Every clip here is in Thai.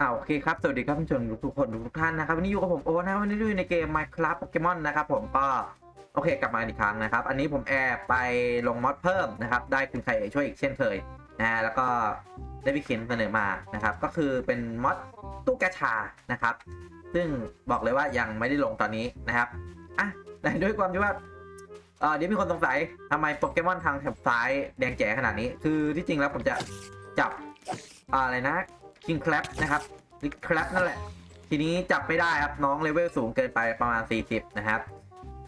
อ่าโอเคครับ สวัสดีครับผู้ชมทุกคนทุกท่านนะครับวันนี้อยู่กับผมโอตนะครับวันนี้อยู่ในเกม Minecraft Pokemon นะครับผมก็โอเคกลับมาอีกครั้งนะครับ อันนี้ผมแอบไปลงมอดเพิ่มนะครับ ได้คุณไข่ช่วยอีกเช่นเคยนะแล้วก็ได้พี่เคนเสนอมานะครับ ก็คือเป็นมอดตู้กระชานะครับ ซึ่งบอกเลยว่ายังไม่ได้ลงตอนนี้นะครับอะแต่ด้วยความที่ว่าเออเดี๋ยวมีคนสงสัยทำไมโปเกมอนทางแถบซ้ายแดงแจ๋ขนาดนี้ คือที่จริงแล้วผมจะจับอะไรนะ คิงค a ปนะครับลิค a ปนั่นแหละ ทีนี้จับไม่ได้ครับน้องเลเวลสูงเกินไปประมาณ 40 นะครับ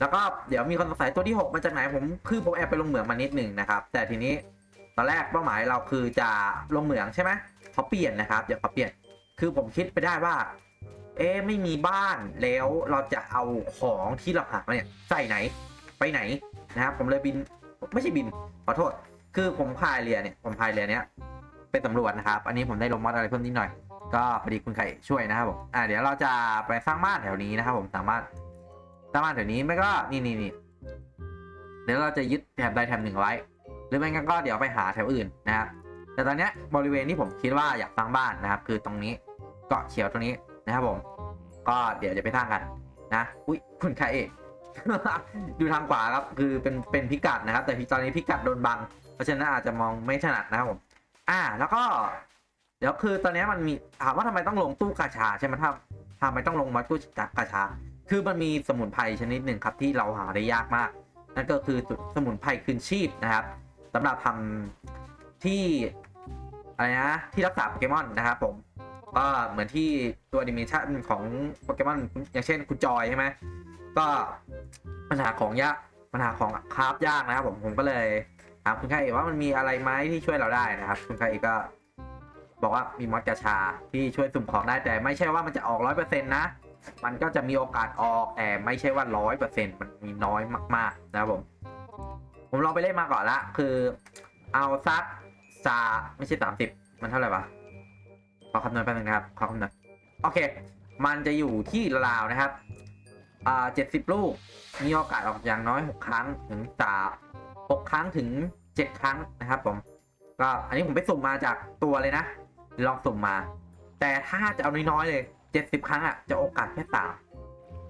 แล้วก็เดี๋ยวมีคนสงสัยตัวที่ 6 มาจากไหนผมคือผมแอบไปลงเหมืองมานิดหนึ่งนะครับ แต่ทีนี้ตอนแรกเป้าหมายเราคือจะลงเหมืองใช่ไหมเขาเปลี่ยนนะครับเดี๋ยวเขาเปลี่ยนคือผมคิดไปได้ว่า เอ๊ไม่มีบ้านแล้วเราจะเอาของที่เราหามาเนี่ยใส่ไหนไปไหนนะครับ ผมเลยบินไม่ใช่บินขอโทษ คือผมพายเรือเนี่ยผมพายเรือเนี้ย ไปสำรวจนะครับ อันนี้ผมได้ลงมอดอะไรเพิ่มนิดหน่อย ก็พอดีคุณไข่ช่วยนะครับผม อ่าเดี๋ยวเราจะไปสร้างบ้านแถวนี้นะครับ ผมสามารถสร้างบ้านแถวนี้ไม่ก็นี่นี่นี่เดี๋ยวเราจะยึดแถบใดแถบหนึ่งไว้ หรือไม่งั้นก็เดี๋ยวไปหาแถวอื่นนะครับ แต่ตอนนี้บริเวณที่ผมคิดว่าอยากสร้างบ้านนะครับ คือตรงนี้เกาะเขียวตรงนี้นะครับผม ก็เดี๋ยวจะไปสร้างกันนะ อุ้ยคุณไข่ดูทางขวาครับ คือเป็นเป็นพิกัดนะครับ แต่ตอนนี้พิกัดโดนบัง เพราะฉะนั้นอาจจะมองไม่ถนัดนะครับผม อ่า แล้วก็ เดี๋ยวคือตอนนี้มันมีถามว่าทำไมต้องลงตู้กาชาใช่ไหมถ้าทำไมต้องลงมาตู้กาชา คือมันมีสมุนไพรชนิดหนึ่งครับที่เราหาได้ยากมาก นั่นก็คือสมุนไพรคืนชีพนะครับสำหรับทำที่อะไรนะที่รักษาโปเกมอนนะครับผมก็เหมือนที่ตัวดิเมชันของโปเกมอนอย่างเช่นคุณจอยใช่ไหมก็ปัญหาของยากปัญหาของคราฟยากนะครับผมผมก็เลย ถามคุณคาเอกว่ามันมีอะไรไหมที่ช่วยเราได้นะครับ คุณคาเอกก็ บอกว่ามีมอสกาชาที่ช่วยสุ่มของได้แต่ไม่ใช่ว่ามันจะออกร้อยเปอร์เซ็นต์นะ มันก็จะมีโอกาสออกแต่ไม่ใช่ว่าร้อยเปอร์เซ็นต์มันมีน้อยมาก ๆ นะครับผม ผมลองไปเล่นมาก่อนละ คือ เอาซักซาไม่ใช่สามสิบมันเท่าไหร่ปะขอคำนวณแป๊บนึงนะครับขอคำนวณโอเค มันจะอยู่ที่ราวนะครับ อ่าเจ็ดสิบลูก มีโอกาสออกอย่างน้อยหกครั้งถึงสา 6 ครั้งถึง 7 ครั้งนะครับผมก็อันนี้ผมไปสุ่มมาจากตัวเลยนะ ลองสุ่มมา แต่ถ้าจะเอาน้อยๆเลย 70 ครั้งอะจะโอกาสแค่สาม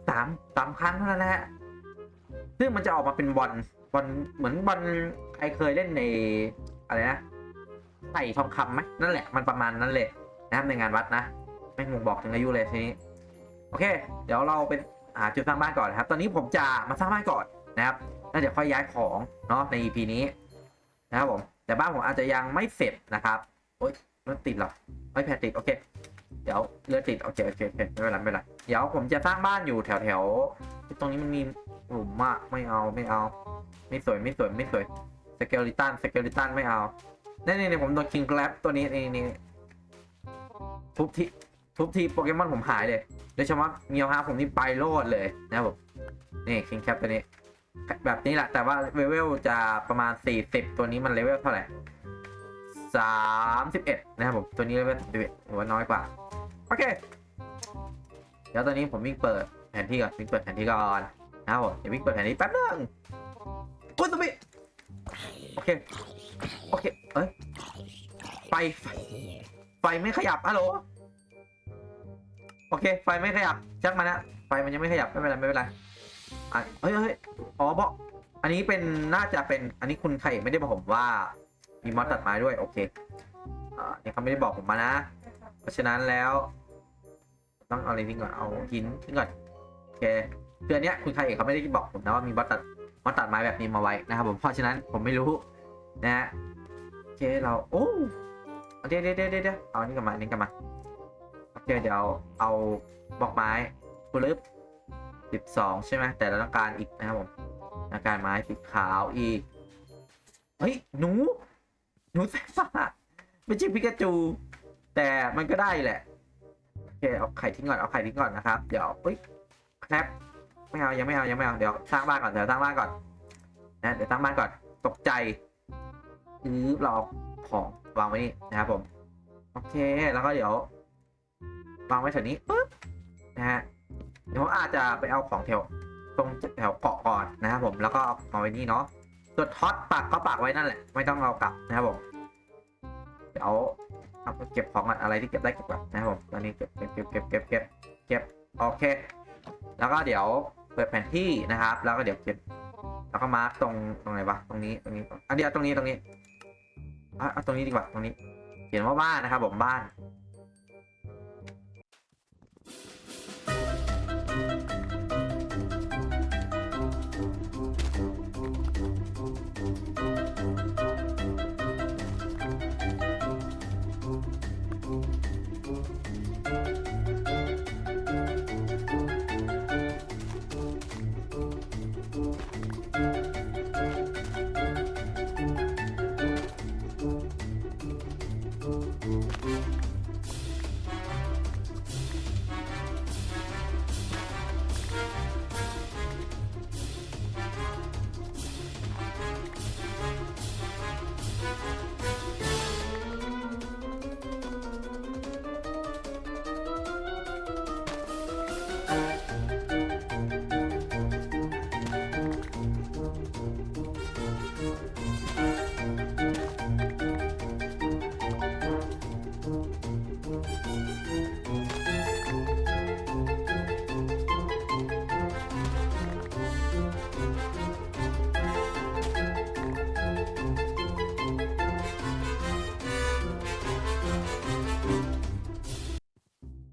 สามสามครั้งเท่านั้นแหละซึ่งมันจะออกมาเป็นบอลบอลเหมือนบอลใครเคยเล่นในอะไรนะใส่ทองคำไหมนั่นแหละมันประมาณนั้นเลยนะครับในงานวัดนะไม่งงบอกถึงอายุเลยทีนี้โอเค เดี๋ยวเราไปหาจุดสร้างบ้านก่อนนะครับ ตอนนี้ผมจะมาสร้างบ้านก่อนนะครับ แล้วเดี๋ยวค่อยย้ายของเนาะใน EP นี้นะครับผม แต่บ้านผมอาจจะยังไม่เสร็จนะครับ โอ๊ยรถติดหรอไม่แพดติด โอเค เดี๋ยวเลือดติด โอเค โอเคโอเคไม่เป็นไรไม่เป็นไรเดี๋ยวผมจะสร้างบ้านอยู่แถวแถวตรงนี้มันมีหลุมมากไม่เอาไม่เอา ไม่สวยไม่สวยไม่สวยสเกลิตันสเกลิตันไม่เอานี่นี่นี่ผมโดนคิงแกลบตัวนี้นี่นี่ทุบทีทุบทีโปเกมอนผมหายเลยโดยเฉพาะเมียวฮาผมนี่ไปโลดเลยนะครับผมนี่คิงแคปตัวนี้ แบบนี้แหละ แต่ว่าเลเวลจะประมาณ 40 ตัวนี้มันเลเวลเท่าไหร่ 31 นะครับผม ตัวนี้เลเวล31ถือว่าน้อยกว่า โอเค เดี๋ยวตอนนี้ผมวิ่งเปิดแผนที่ก่อนวิ่งเปิดแผนที่ก่อนนะครับผมเดี๋ยววิ่งเปิดแผนที่แป๊บนึงโอ้ยตัวนี้โอเค โอเค เอ้ยไฟไฟไม่ขยับฮัลโหลโอเค ไฟไม่ขยับช่างมันนะไฟมันยังไม่ขยับ ไม่เป็นไร ไม่เป็นไร อะเฮ้ยเฮ้ยอ๋อบอกอันนี้เป็นน่าจะเป็นอันนี้คุณไข่ไม่ได้บอกผมว่า มีมอสตัดไม้ด้วย โอเคอ่านี่เขาไม่ได้บอกผมมานะ เพราะฉะนั้นแล้ว ต้องเอาอะไรทิ้งก่อนเอาหินทิ้งก่อนโอเคคืออันเนี้ยคุณไข่เขาไม่ได้บอกผมนะว่ามีมอสตัดมอสตัดไม้แบบนี้มาไว้นะครับผมเพราะฉะนั้นผมไม่รู้นะฮะโอเคเราโอ้เดี๋ยวเดี๋ยวเดี๋ยวเดี๋ยวเอาอันนี้กลับมาอันนี้กลับมาโอเคเดี๋ยวเอาบอกไม้กุลึบ สิบสองใช่ไหมแต่เราต้องการอีกนะครับผมต้องการไม้สีขาวอีก เฮ้ย หนู หนูแซ่บมาไม่ใช่พิกาจู แต่มันก็ได้แหละ โอเค เอาไข่ทิ้งก่อน เอาไข่ทิ้งก่อนนะครับ เดี๋ยวเฮ้ยแคปไม่เอา ยังไม่เอา ยังไม่เอา เดี๋ยวสร้างบ้านก่อน เดี๋ยวสร้างบ้านก่อน นะ เดี๋ยวสร้างบ้านก่อน ตกใจอือเราเอาของวางไว้นี่นะครับผม โอเค แล้วก็เดี๋ยววางไว้แถวนี้ปึ๊บนะฮะ เดี๋ยวผมอาจจะไปเอาของแถวตรงแถวเกาะก่อนนะครับผมแล้วก็เอามาไว้นี่เนาะส่วนท็อตปักก็ปักไว้นั่นแหละ ไม่ต้องเอากลับนะครับผมเดี๋ยวเอาเก็บของก่อนอะไรที่เก็บได้เก็บก่อนนะครับผมตอนนี้เก็บเก็บเก็บเก็บเก็บเก็บโอเค แล้วก็เดี๋ยวเปิดแผนที่นะครับ แล้วก็เดี๋ยวเก็บแล้วก็มาร์กตรงตรงไหนวะตรงนี้ตรงนี้อันเดียวตรงนี้ตรงนี้อะเอาตรงนี้ดีกว่าตรงนี้ เขียนว่าบ้านนะครับผมบ้าน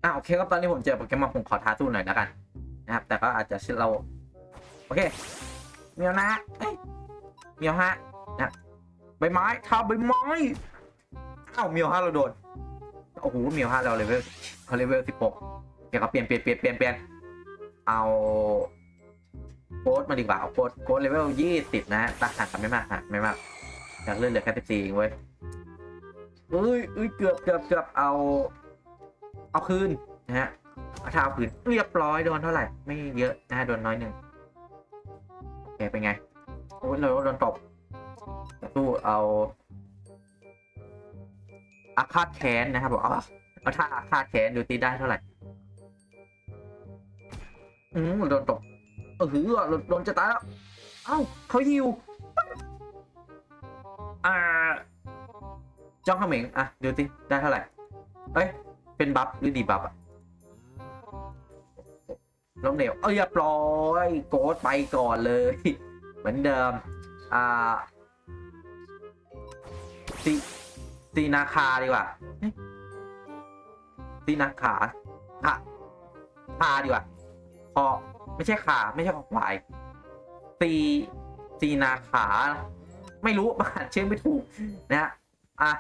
อะโอเคครับตอนนี้ผมเจอโปเกมอนผมขอท้าสู้หน่อยแล้วกันนะครับ แต่ก็อาจจะเรา โอเคเมียวนะเอ้ยเมียวฮะนะใบไม้ทาใบไม้อ้าวเมียวฮะเราโดนโอ้โหเมียวฮะเราเลเวลเขาเลเวลสิบหกเดี๋ยวเปลี่ยนเปลี่ยนเปลี่ยนเปลี่ยนเปลี่ยนเอาโค้ดมาดีกว่าเอาโค้ดโค้ดเลเวลยี่สิบนะฮะตักหักกันไม่มากหักไม่มากอยากเลื่อนเหลือแค่สิบสี่เองเว้ยเอ้ยเอ้ยเกือบเกือบเกือบเอา เอาคืนนะฮะถ้าเอาคืนเรียบร้อยโดนเท่าไหร่ ไม่เยอะนะฮะโดนน้อยหนึ่งโอเคเป็นไงโอ้ยเราโดนตบตู้เอาอาฆาตแค้นนะครับบอกเอาเอาถ้าอาฆาตแค้นดูตีได้เท่าไหร่อืมโดนตบเออหือโดนโดนจะตายแล้ว เอ้าเขาฮิวอ่าจ้องเขมิงอะดูสิได้เท่าไหร่เอ้ย เป็นบัฟหรือดีบัฟอะล้มเหลวเอ้ยเรียบร้อยโกดไปก่อนเลย เหมือนเดิม อ่าซีซีนาคาดีกว่าเอ๊ะซีนาขาขาคาดีกว่าคอไม่ใช่ขาไม่ใช่คอควายซีซีนาขา ไม่รู้อ่านชื่อไม่ถูกนะฮะอะ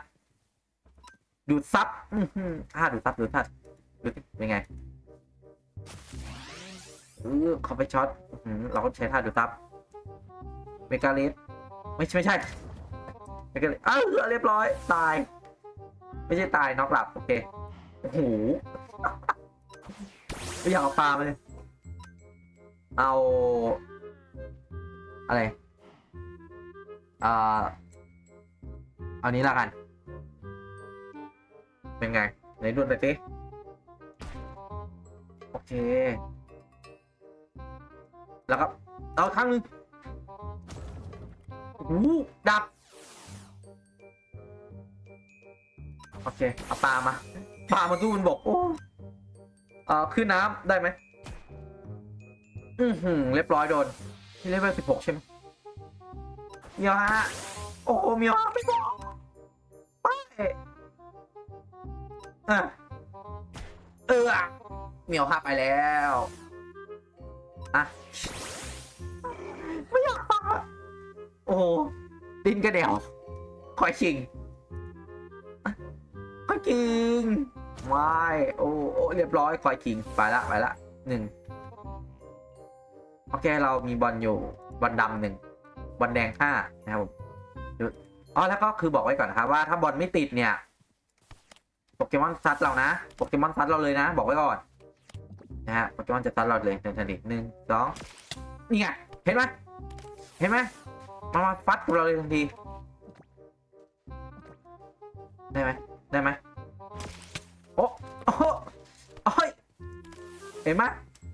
ดูดซับอ่าดูดซับดูดซับดูสิเป็นไงเออเขาไปช็อตอเราก็ใช้ท่าดูดซับเมกาเลสไม่ใช่ไม่ใช่เมกาเลสอ้าวเรียบร้อย ตาย ไม่ใช่ตายน็อกหลับ โอเค โอ้โห ไม่อยากเอาปลามาเลยเอา อะไร อ่า เอานี้ละกัน เป็นไงไหนดูหน่อยสิโอเค แล้วก็เอาครั้งหนึ่งโอ้ดับ โอเค เอาปลามา ปลามาสู้บนบอกโอ้เออขึ้นน้ำได้ไหมอือหือเรียบร้อยโดนที่เลเวลสิบหกใช่ไหมเมียวฮะ โอ้โหเมียวไม่บอก อะเออเหมียวหักไปแล้วอะไม่อยากฟังอะโอ้โหดินกระเดี่ยวคอยชิงคอยชิงไม่โอ้โอ้เรียบร้อยคอยชิงไปละไปละหนึ่งโอเคเรามีบอลอยู่บอลดำหนึ่งบอลแดงห้านะครับผมดูอ๋อแล้วก็คือบอกไว้ก่อนนะครับว่าถ้าบอลไม่ติดเนี่ย โปเกมอนซัดเรานะโปเกมอนซัดเราเลยนะ บอกไว้ก่อนนะฮะโปเกมอนจะซัดเราเลยทันทีหนึ่งสองนี่ไงเห็นไหมเห็นไหมมามาฟัดกับเราเลยทันที ได้ไหมได้ไหมโอ้โอ้โหโอ้ยเห็นไหม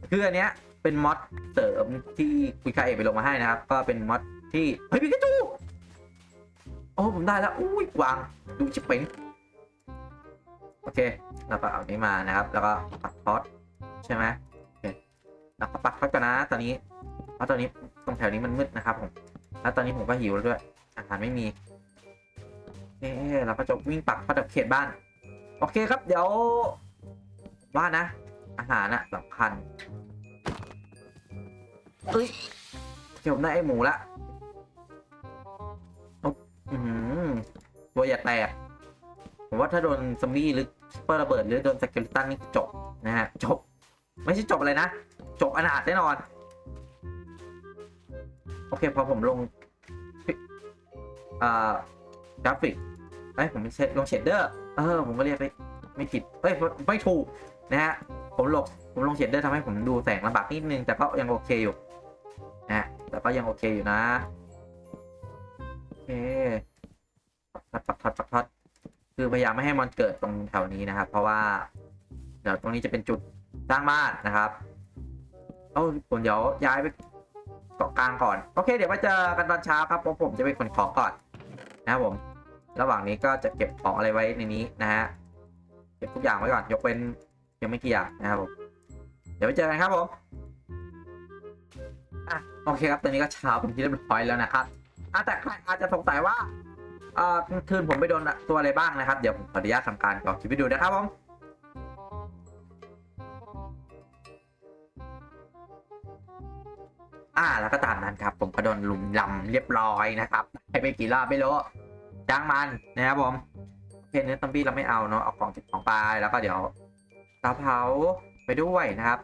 คืออันเนี้ยเป็นมอดเสริมที่คุยคาเอกไปลงมาให้นะครับ ก็เป็นมอดที่เฮ้ยพิกาจูโอ้ผมได้แล้วอุ้ยวางดูชิปเป่ง โอเค เราก็เอานี้มานะครับ แล้วก็ปักทอดใช่ไหมโอเคแล้วก็ปักทอดก่อนนะตอนนี้เพราะตอนนี้ตรงแถวนี้มันมืดนะครับผม แล้วตอนนี้ผมก็หิวแล้วด้วย อาหารไม่มีโอเคเราก็จะวิ่งปักเข้าดับเขตบ้าน โอเคครับ เดี๋ยวว่านะ อาหารอะสำคัญเอ้ยเดี๋ยวผมได้ไอหมูละโอ๊ะอื้อหือตัวอย่าแตก ผมว่าถ้าโดนซอมบี้หรือซุปเปอร์ระเบิดหรือโดนสเกลตันนี่จบนะฮะจบ ไม่ใช่จบอะไรนะ จบอนาถแน่นอน โอเคพอผมลงอ่ากราฟิกเอ้ยผมไม่ใช่ลงเชดเดอร์เออผมก็เรียกไปไม่ผิดเอ้ยไม่ถูกนะฮะผมลงผมลงเชดเดอร์ทำให้ผมดูแสงลำบากนิดนึง แต่ก็ยังโอเคอยู่นะแต่ก็ยังโอเคอยู่นะโอเคปักทัดปักทัดทัด คือพยายามไม่ให้มันเกิดตรงแถวนี้นะครับ เพราะว่า เดี๋ยวตรงนี้จะเป็นจุดสร้างบ้านนะครับเอ้าผมเดี๋ยวย้ายไปเกาะกลางก่อน โอเค เดี๋ยวมาเจอกันตอนเช้าครับเพราะผมจะไปขนของก่อนนะครับผม ระหว่างนี้ก็จะเก็บของอะไรไว้ในนี้นะฮะ เก็บทุกอย่างไว้ก่อน ยกเว้นยังไม่กี่อย่างนะครับผม เดี๋ยวไปเจอกันครับผมอะโอเคครับ ตอนนี้ก็เช้าเป็นที่เรียบร้อยแล้วนะครับอะแต่ใครอาจจะสงสัยว่า เอ่อคืนผมไปโดนตัวอะไรบ้างนะครับ เดี๋ยวผมขออนุญาตทำการกรอกคลิปไปดูนะครับผมอ่าแล้วก็ตามนั้นครับ ผมก็โดนลุมลำเรียบร้อยนะครับไปกี่รอบไม่รู้จ้างมันนะครับผมโอเคเนื้อตัมบี้เราไม่เอาเนาะเอาของจิบของไปแล้วก็เดี๋ยวตาเผาไปด้วยนะครับ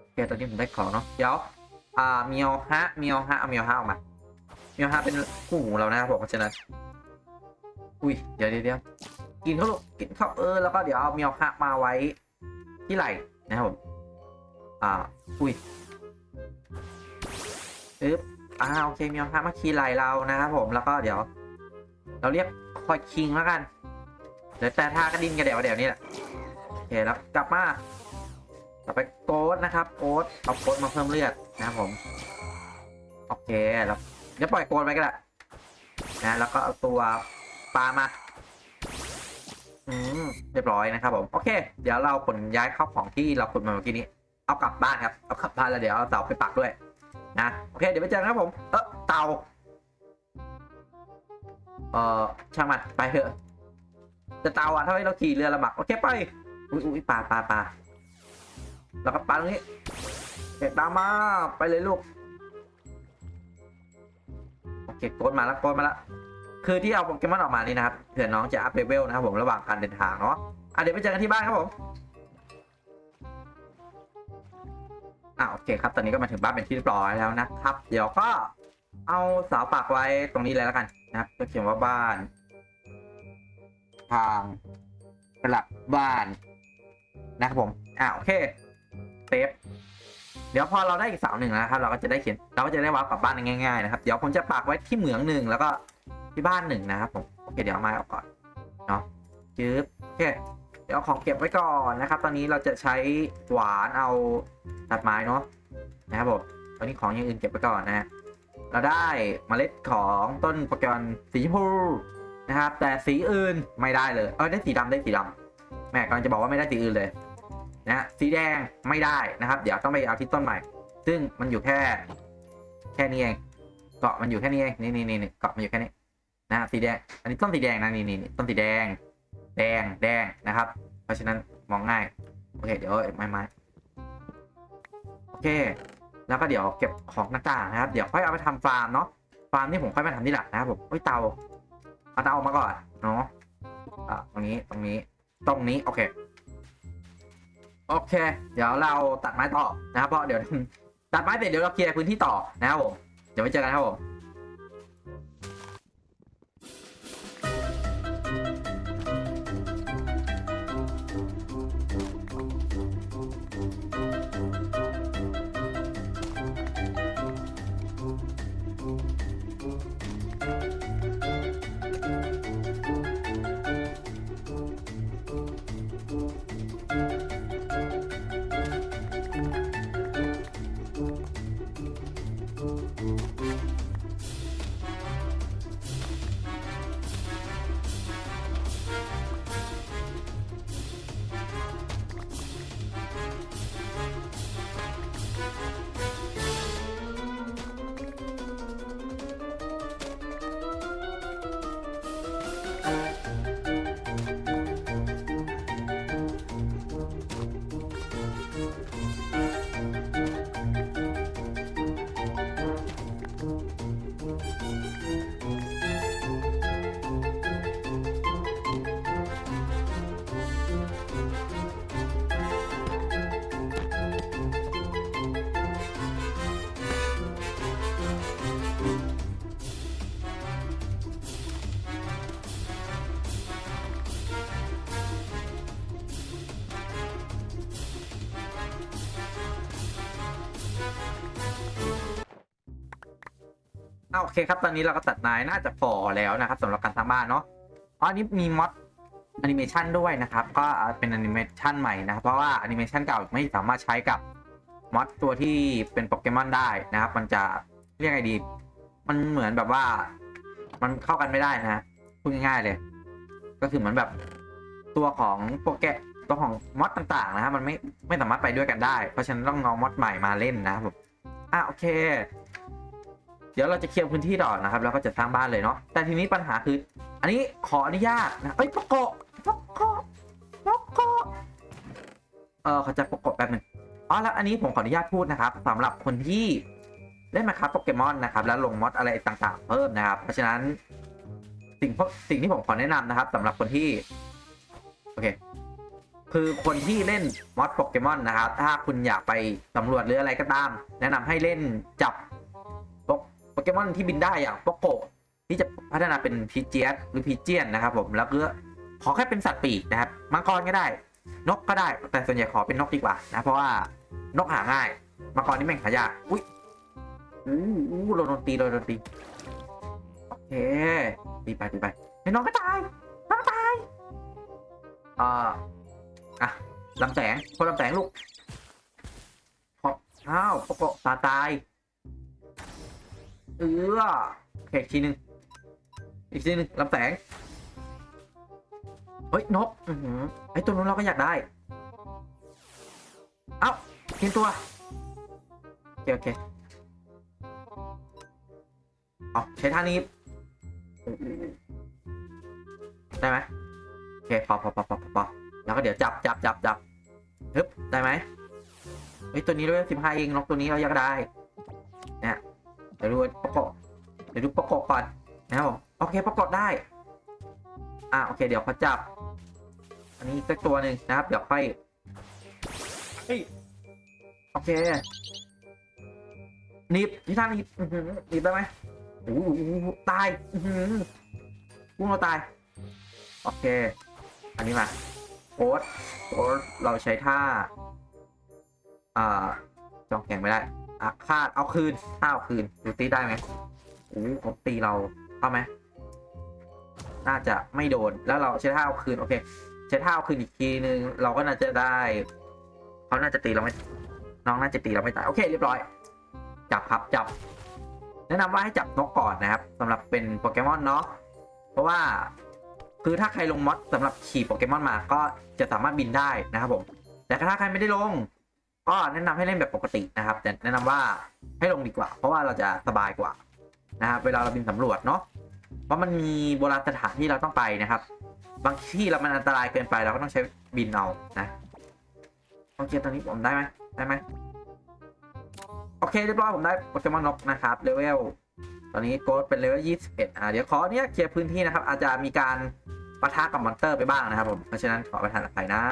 โอเคตอนนี้ผมได้ของเนาะเดี๋ยวอ่าเมียวฮะเมียวฮะเอาเมียวฮะออกมา มียวฮะเป็นคู่หูเรานะครับผมเพราะฉะนั้นอุ้ยเดี๋ยวเดี๋ยวกินข้าวลูกกินข้าวเออแล้วก็เดี๋ยวเอาเมียวฮะมาไว้ที่ไหล่นะครับผมอ่าอุ้ยปึ๊บอ่าโอเคมีพระมาคีไหลเรานะครับผมแล้วก็เดี๋ยว เราเรียกคอยคิงแล้วกันเดี๋ยวแต่ท่ากระดินกันเดี๋ยวเดี๋ยวนี้แหละโอเคแล้วกลับมาต่อไปโกดนะครับโกดเอาโกดมาเพิ่มเลือดนะครับผม โอเคแล้ว ดี๋ยวปล่อยโกดไปก็ได้นะแล้วก็เอาตัวปลามาอืมเรียบร้อยนะครับผมโอเค เดี๋ยวเราขนย้ายข้าวของที่เราขนมาเมื่อกี้นี้ เอากลับบ้านครับเอากลับบ้านแล้วเดี๋ยวเอาเสาไปปักด้วยนะโอเคเดี๋ยวไปเจอกันครับผม เออเตาเออช่างมันไปเถอะจะเตาอะถ้าให้เราขี่เรือลำบากโอเคไปอุ้ยอุ้ยปลาปลาปลาแล้วก็ปลาตรงนี้เก็บตามมาไปเลยลูก โอเคโกดมาแล้วโกดมาแล้วคือที่เอาโปเกมอนออกมานี่นะครับเผื่อน้องจะอัพเลเวลนะครับผมระหว่างการเดินทางเนาะอะเดี๋ยวไปเจอกันที่บ้านครับผมอะโอเคครับตอนนี้ก็มาถึงบ้านเป็นที่เรียบร้อยแล้วนะครับ เดี๋ยวก็เอาเสาปักไว้ตรงนี้เลยแล้วกันนะครับก็เขียนว่าบ้าน ทางกลับบ้านนะครับผมอะโอเคเซฟ เดี๋ยวพอเราได้อีกเสาหนึ่งนะครับ เราก็จะได้เขียนเราก็จะได้วาร์ปกลับบ้านง่ายๆนะครับเดี๋ยวผมจะปักไว้ที่เหมืองหนึ่งแล้วก็ที่บ้านหนึ่งนะครับผมโอเคเดี๋ยวเอาออกก่อนเนาะจึ๊บโอเคเดี๋ยวเอาของเก็บไว้ก่อนนะครับ ตอนนี้เราจะใช้หวานเอาตัดไม้เนาะนะครับผมตอนนี้ของอย่างอื่นเก็บไว้ก่อนนะฮะเราได้เมล็ดของต้นปกมอนสีชมพูนะครับ แต่สีอื่นไม่ได้เลยเออได้สีดำได้สีดำแม่กำลังจะบอกว่าไม่ได้สีอื่นเลย นะสีแดงไม่ได้นะครับ เดี๋ยวต้องไปเอาที่ต้นใหม่ ซึ่งมันอยู่แค่ แค่นี้เอง เกาะมันอยู่แค่นี้เองนี่นี่นี่เกาะมันอยู่แค่นี้นะสีแดง อันนี้ต้นสีแดงนะนี่นี่นี่ต้นสีแดง แดงแดงนะครับ เพราะฉะนั้นมองง่ายโอเคเดี๋ยวไม้ไม้โอเค แล้วก็เดี๋ยวเก็บของต่างๆนะครับ เดี๋ยวค่อยเอาไปทำฟาร์มเนาะฟาร์มนี่ผมค่อยมาทำที่หลังนะครับผมเฮ้ยเตาเอาเตาออกมาก่อนเนาะอะตรงนี้ตรงนี้ตรงนี้โอเค โอเค เดี๋ยวเราตัดไม้ต่อนะครับเพราะเดี๋ยวตัดไม้เสร็จเดี๋ยวเราเคลียร์พื้นที่ต่อนะครับผมเดี๋ยวไปเจอกันครับผม โอเคครับ ตอนนี้เราก็ตัดนายน่าจะพอแล้วนะครับสำหรับการสร้างบ้านเนาะอ๋ออันนี้มีมอดแอนิเมชันด้วยนะครับ ก็เป็นแอนิเมชันใหม่นะครับ เพราะว่าแอนิเมชันเก่าไม่สามารถใช้กับมอดตัวที่เป็นโปเกมอนได้นะครับ มันจะเรียกไงดี มันเหมือนแบบว่า มันเข้ากันไม่ได้นะพูดง่ายๆเลย ก็คือเหมือนแบบตัวของโปรแกมตัวของมอดต่างๆ นะครับมันไม่ไม่สามารถไปด้วยกันได้ เพราะฉะนั้นต้องเอามอดใหม่มาเล่นนะครับผมอะโอเค ดี๋ยวเราจะเคลียร์พื้นที่ต่อนะครับ แล้วก็จะสร้างบ้านเลยเนาะแต่ทีนี้ปัญหาคือ อันนี้ขออนุญาตนะเอ้ยปกโกะปกโกะปกโกะเออเขาจะปกโกะแป๊บหนึงอ๋อแล้วอันนี้ผมขออนุญาตพูดนะครับสำหรับคนที่เล่นมาครับโปเกมอนนะครับ แล้วลงมอดอะไรต่างๆ เพิ่มนะครับ เพราะฉะนั้นสิ่งพวกสิ่งที่ผมขอแนะนำนะครับสำหรับคนที่โอเคคือคนที่เล่นมอดโปเกมอนนะครับ ถ้าคุณอยากไปสำรวจหรืออะไรก็ตาม แนะนำให้เล่นจับ เกมอนที่บินได้อย่างโปโกที่จะพัฒนาเป็นพีเจียสหรือพีเจียนนะครับผมแล้วก็ขอแค่เป็นสัตว์ปีกนะครับมังกรก็ได้ นกก็ได้ แต่ส่วนใหญ่ขอเป็นนกดีกว่านะเพราะว่านกหาง่ายมังกรนี่แม่งหายากอุ้ยอู้อู้โดนโดนตีโดนโดนตีโอเคตีไปตีไปไอ้น้องก็ตายน้องก็ตายอ่าอะลำแสงคนลำแสงลูกขออ้าวโปโกตาตาย เอออเคอีกทีหนึ่งอีกทีหนึ่งลำแสง เฮ้ยนกอือหือไอ้ตัวนู้นเราก็อยากได้ เอ้าเห็นตัว โอเคโอเคเอาใช้ท่านี้ ได้ไหมโอเคพอพอพอพอพอพอแล้วก็เดี๋ยวจับจับจับจับฮึบได้ไหมเฮ้ยตัวนี้ด้วยสิบห้าเองนกตัวนี้เราอยากได้ ประกอบก่อนนะครับผมโอเคประกอบได้ อ่าโอเคเดี๋ยวเขาจับ อันนี้สักตัวหนึ่งนะครับ เดี๋ยวค่อยเฮ้ยโอเคหนีบที่ท่านหนีบนีบได้ไหมโอ้โหตายพุ่งเราตาย โอเค อันนี้มาโค้ดโค้ดเราใช้ท่า อ่าจองแข่งไม่ได้อาฆาตเอาคืนถ้าเอาคืนดูตีได้ไหม โอ้โหเขาตีเราเข้าไหมน่าจะไม่โดนแล้วเราใช้ท่าเอาคืนโอเคใช้ท่าเอาคืนอีกทีนึงเราก็น่าจะได้เขาน่าจะตีเราไม่น้องน่าจะตีเราไม่ตายโอเคเรียบร้อย จับครับจับ แนะนำว่าให้จับนกก่อนนะครับสำหรับเป็นโปเกมอนเนาะเพราะว่าคือถ้าใครลงมอดสำหรับขี่โปเกมอนมาก็จะสามารถบินได้นะครับผมแต่ถ้าใครไม่ได้ลง ก็แนะนำให้เล่นแบบปกตินะครับ แต่แนะนำว่าให้ลงดีกว่า เพราะว่าเราจะสบายกว่า นะครับเวลาเราบินสำรวจเนาะเพราะมันมีโบราณสถานที่เราต้องไปนะครับ บางที่เรามันอันตรายเกินไปเราก็ต้องใช้บินเอานะโอเคตอนนี้ผมได้ไหมได้ไหมโอเคเรียบร้อยผมได้โปเกมอนนกนะครับเลเวลตอนนี้โกดเป็นเลเวล21อ่าเดี๋ยวขอเนี้ยเคลียร์พื้นที่นะครับ อาจจะมีการปะทะกับมอนเตอร์ไปบ้างนะครับผมเพราะฉะนั้นขอประทานอภัยนะ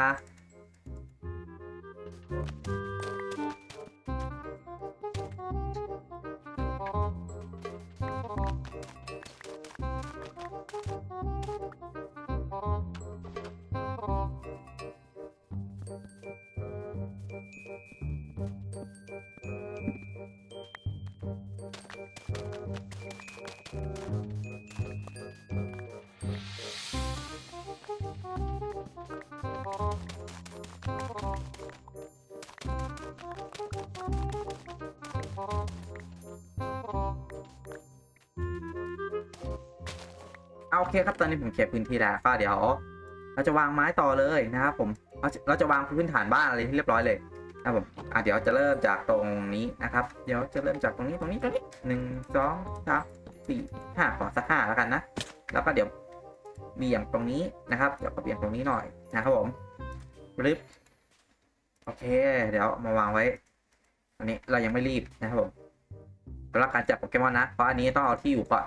เอาโอเคครับตอนนี้ผมเคลียร์พื้นที่แล้วก็เดี๋ยว เราจะวางไม้ต่อเลยนะครับผมเราจะเราจะวางพื้นฐานบ้านอะไรที่เรียบร้อยเลยนะครับผมอะเดี๋ยวจะเริ่มจากตรงนี้นะครับ เดี๋ยวจะเริ่มจากตรงนี้ตรงนี้ตรงนี้หนึ่งสองสามสี่ห้าขอสักห้าแล้วกันนะ แล้วก็เดี๋ยวเบี่ยงตรงนี้นะครับ เดี๋ยวก็เบี่ยงตรงนี้หน่อยนะครับผมริบโอเค เดี๋ยวมาวางไว้ อันนี้เรายังไม่รีบนะครับผมสำหรับการจับโปเกมอนนะ เพราะอันนี้ต้องเอาที่อยู่ก่อน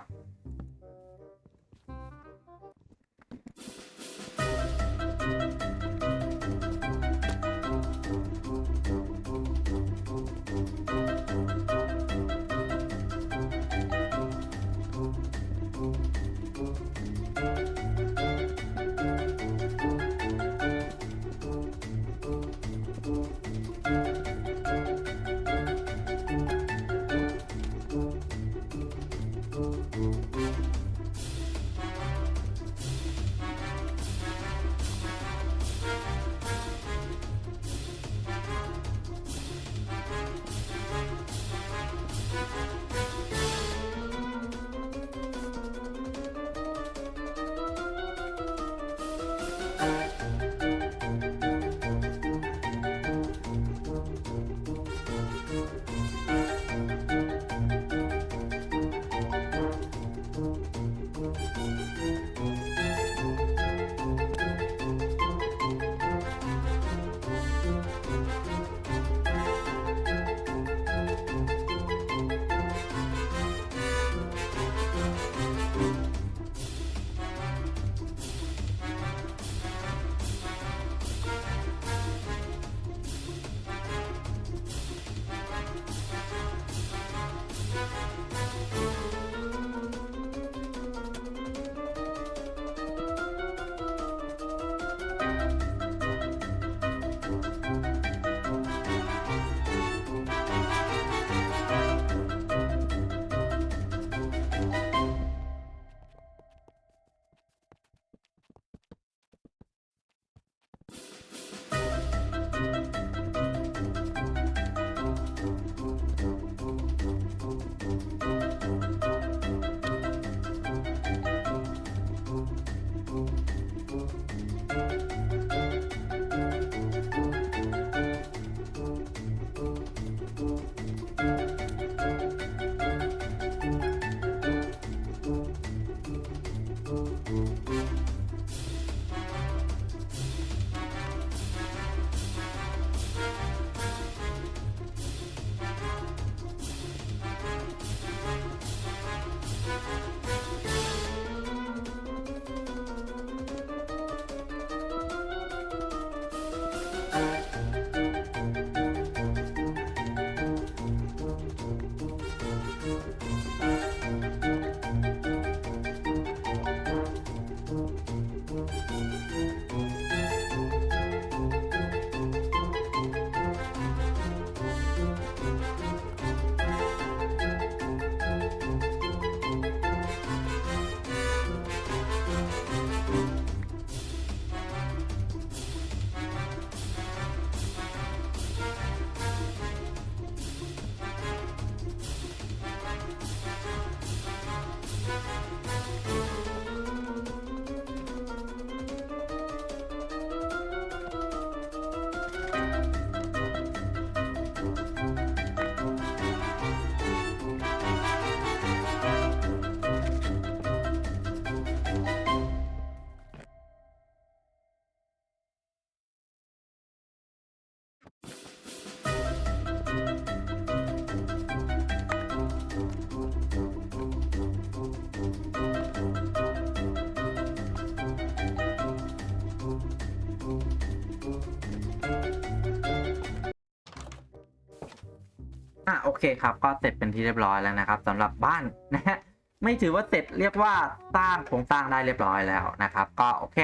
โอเคครับ ก็เสร็จเป็นที่เรียบร้อยแล้วนะครับสำหรับบ้านนะฮะไม่ถือว่าเสร็จเรียกว่าสร้างโครงสร้างได้เรียบร้อยแล้วนะครับ ก็โอเค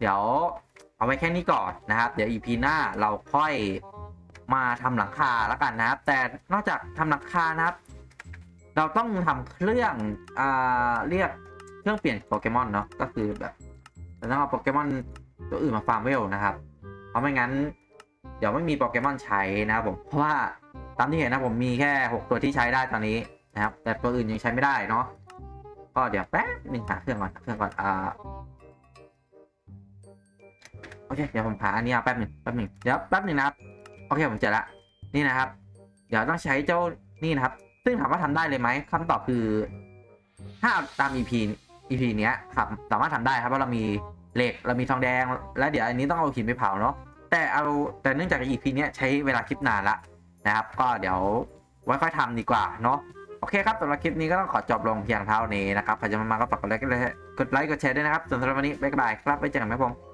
เดี๋ยวเอาไว้แค่นี้ก่อนนะครับ เดี๋ยวอีพีหน้าเราค่อยมาทำหลังคาแล้วกันนะครับ แต่นอกจากทำหลังคานะครับ เราต้องทำเครื่องอ่าเรียกเครื่องเปลี่ยนโปเกมอนเนาะก็คือแบบเราต้องเอาโปเกมอนตัวอื่นมาฟาร์มเวลนะครับ เพราะไม่งั้น เดี๋ยวไม่มีโปเกมอนใช้นะครับผมเพราะว่าามที่เห็นนะผมมีแค่ 6 ตัวที่ใช้ได้ตอนนี้นะครับ แต่ตัวอื่นยังใช้ไม่ได้เนาะก็เดี๋ยวแป๊บหนึ่งหาเครื่องก่อนหาเครื่องก่อนอ่าโอเคเดี๋ยวผมหาอันนี้เอาแป๊บหนึ่งแป๊บหนึ่งเดี๋ยวแป๊บหนึ่งนะครับโอเคผมเจอละนี่นะครับ เดี๋ยวต้องใช้เจ้านี่นะครับ ซึ่งถามว่าทำได้เลยไหมคำตอบคือ ถ้าเอาตาม EP EP เนี้ยครับสามารถทำได้ครับเพราะเรามีเหล็กเรามีทองแดง และเดี๋ยวอันนี้ต้องเอาหินไปเผาเนาะแต่เอาแต่เนื่องจาก EP เนี้ยใช้เวลาคลิปนานละ นะครับ ก็เดี๋ยวไว้ค่อยทำดีกว่าเนาะโอเคครับสำหรับคลิปนี้ก็ต้องขอจบลงเพียงเท่านี้นะครับใครจะมามาก็ฝากกดไลค์กดไลค์กดแชร์ด้วยนะครับส่วนสำหรับวันนี้บ๊ายบายครับไว้เจอกันครับผม